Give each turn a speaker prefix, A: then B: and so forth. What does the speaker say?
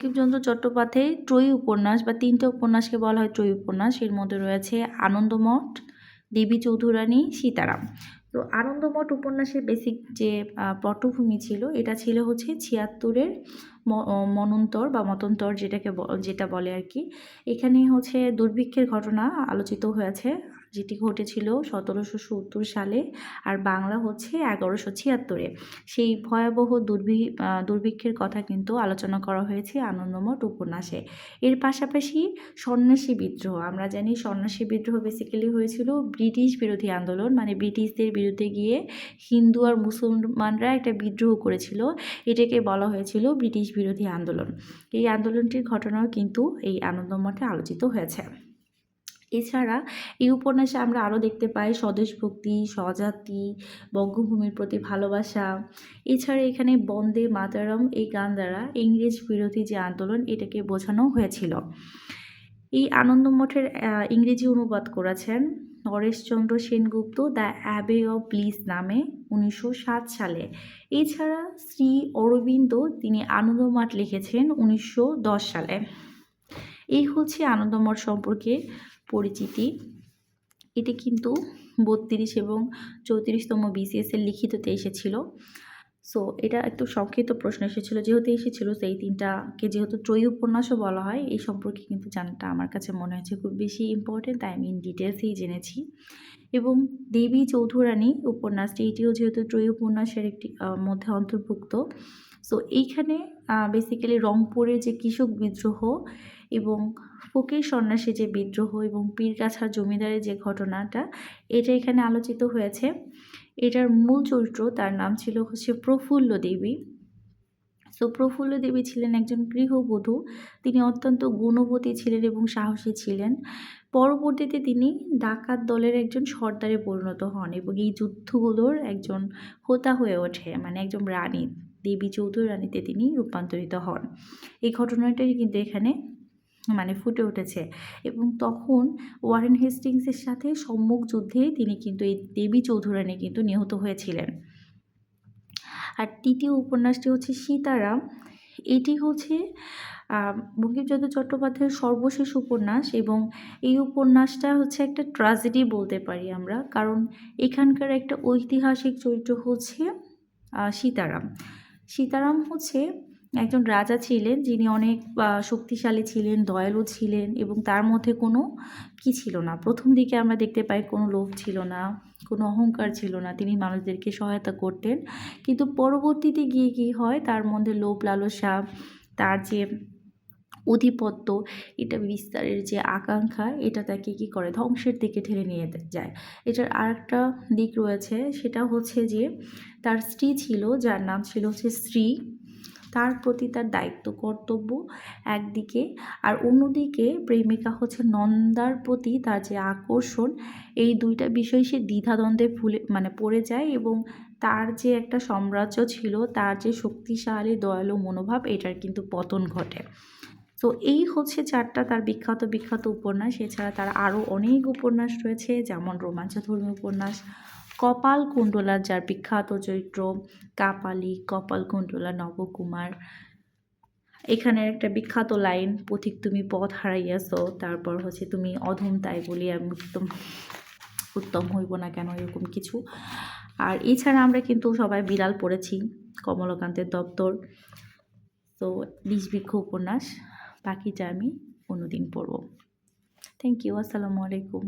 A: বঙ্কিমচন্দ্র চট্টোপাধ্যায়ের ত্রয়ী উপন্যাস বা তিনটে উপন্যাসকে বলা হয় ত্রয়ী উপন্যাস। এর মধ্যে রয়েছে আনন্দমঠ, দেবী চৌধুরানী, সীতারাম। তো আনন্দমঠ উপন্যাসের বেসিক যে পটভূমি ছিল, এটা ছিল হচ্ছে ছিয়াত্তরের মনন্তর বা মতন্তর যেটাকে যেটা বলে আর কি। এখানে হচ্ছে দুর্ভিক্ষের ঘটনা আলোচিত হয়েছে। যেটি ঘটেছিল সতেরোশো সত্তর সালে আর বাংলা হচ্ছে এগারোশো ছিয়াত্তরে। সেই ভয়াবহ দুর্ভি দুর্ভিক্ষের কথা কিন্তু আলোচনা করা হয়েছে আনন্দমঠ উপন্যাসে। এর পাশাপাশি সন্ন্যাসী বিদ্রোহ, আমরা জানি সন্ন্যাসী বিদ্রোহ বেসিক্যালি হয়েছিল ব্রিটিশ বিরোধী আন্দোলন মানে ব্রিটিশদের বিরুদ্ধে গিয়ে হিন্দু আর মুসলমানরা একটা বিদ্রোহ করেছিল, এটাকে বলা হয়েছিল ব্রিটিশ বিরোধী আন্দোলন। এই আন্দোলনটির ঘটনাও কিন্তু এই আনন্দমঠে আলোচিত হয়েছে। এছাড়া এই উপন্যাসে আমরা আরও দেখতে পাই স্বদেশভক্তি স্বজাতি, বঙ্গভূমির প্রতি ভালোবাসা। এছাড়া এখানে বন্দে মাতারম, এই গান দ্বারা ইংরেজ বিরোধী যে আন্দোলন, এটাকে বোঝানো হয়েছিল। এই আনন্দমঠের ইংরেজি অনুবাদ করেছেন Nareshchandra Sengupta the abbey of bliss নামে উনিশশো সাত সালে। এছাড়া শ্রী অরবিন্দ তিনি আনন্দমঠ লিখেছেন উনিশশো দশ সালে। এই হচ্ছে আনন্দমঠ সম্পর্কে পরিচিতি। এটি কিন্তু বত্রিশ এবং চৌত্রিশতম বিসিএসের লিখিততে এসেছিল সো এটা একটু সংক্ষিপ্ত প্রশ্ন এসেছিল। যেহেতু এসেছিল সেই তিনটাকে যেহেতু ত্রয়ী উপন্যাসও বলা হয়, এই সম্পর্কে কিন্তু জানাটা আমার কাছে মনে হয়েছে খুব বেশি ইম্পর্টেন্ট তাই আমি ইন ডিটেলসেই জেনেছি। এবং দেবী চৌধুরানী উপন্যাসটি, এটিও যেহেতু ত্রয়ী উপন্যাসের একটি মধ্যে অন্তর্ভুক্ত। সো এইখানে বেসিক্যালি রংপুরের যে কৃষক বিদ্রোহ এবং ফকির সন্ন্যাসী যে বিদ্রোহ এবং পীরগাছার জমিদারের যে ঘটনাটা, এটা এখানে আলোচিত হয়েছে। এটার মূল চরিত্র তার নাম ছিল হচ্ছে প্রফুল্ল দেবী। তো প্রফুল্ল দেবী ছিলেন একজন গৃহবধূ। তিনি অত্যন্ত গুণবতী ছিলেন এবং সাহসী ছিলেন। পরবর্তীতে তিনি ডাকাত দলের একজন সর্দারে পরিণত হন এবং এই যুদ্ধগুলোর একজন হোতা হয়ে ওঠে মানে একজন রানী, দেবী চৌধুরী রানীতে তিনি রূপান্তরিত হন। এই ঘটনাটাই কিন্তু এখানে মানে ফুটে উঠেছে। এবং তখন ওয়ারেন হেস্টিংসের সাথে সম্মুখ যুদ্ধে তিনি কিন্তু এই দেবী চৌধুরানী কিন্তু নিহত হয়েছিলেন। আর তৃতীয় উপন্যাসটি হচ্ছে সীতারাম। এটি হচ্ছে বঙ্কিমচন্দ্র চট্টোপাধ্যায়ের সর্বশেষ উপন্যাস এবং এই উপন্যাসটা হচ্ছে একটা ট্রাজেডি বলতে পারি আমরা। কারণ এখানকার একটা ঐতিহাসিক চরিত্র হচ্ছে সীতারাম। সীতারাম হচ্ছে একজন রাজা ছিলেন যিনি অনেক শক্তিশালী ছিলেন, দয়ালু ছিলেন এবং তার মধ্যে কোনো কি ছিল না। প্রথম দিকে আমরা দেখতে পাই কোনো লোভ ছিল না, কোনো অহংকার ছিল না, তিনি মানুষদেরকে সহায়তা করতেন। কিন্তু পরবর্তীতে গিয়ে কী হয়, তার মধ্যে লোভ, লালসা, তার যে অধিপত্য এটা বিস্তারের যে আকাঙ্ক্ষা, এটা তাকে কী করে? ধ্বংসের দিকে ঠেলে নিয়ে যায়। এটার আরেকটা দিক রয়েছে, সেটা হচ্ছে যে তার স্ত্রী ছিল, যার নাম ছিল হচ্ছে স্ত্রী তার প্রতি তার দায়িত্ব, কর্তব্য একদিকে আর অন্যদিকে প্রেমিকা হচ্ছে নন্দার প্রতি তার যে আকর্ষণ, এই দুইটা বিষয় সে দ্বিধাদ্বন্দ্বে ফুলে মানে পড়ে যায় এবং তার যে একটা সাম্রাজ্য ছিল, তার যে শক্তিশালী, দয়ালু মনোভাব, এটার কিন্তু পতন ঘটে। তো এই হচ্ছে চারটা তার বিখ্যাত বিখ্যাত উপন্যাস। এছাড়া তার আরও অনেক উপন্যাস রয়েছে, যেমন রোমাঞ্চধর্মী উপন্যাস কপাল কুণ্ডলার যার বিখ্যাত চরিত্র কাপালি, কপাল কুণ্ডলা, নবকুমার। এখানের একটা বিখ্যাত লাইন, পথিক তুমি পথ হারাইয়াছো, তারপর হচ্ছে তুমি অধম তাই বলি আমি উত্তম উত্তম হইব না কেন? এরকম কিছু। আর এছাড়া আমরা কিন্তু সবাই বিড়াল পড়েছি, কমলকান্তের দপ্তর। তো বিষ বৃক্ষ উপন্যাস, বাকিটা আমি অন্যদিন পড়ব। থ্যাংক ইউ আসসালামু আলাইকুম।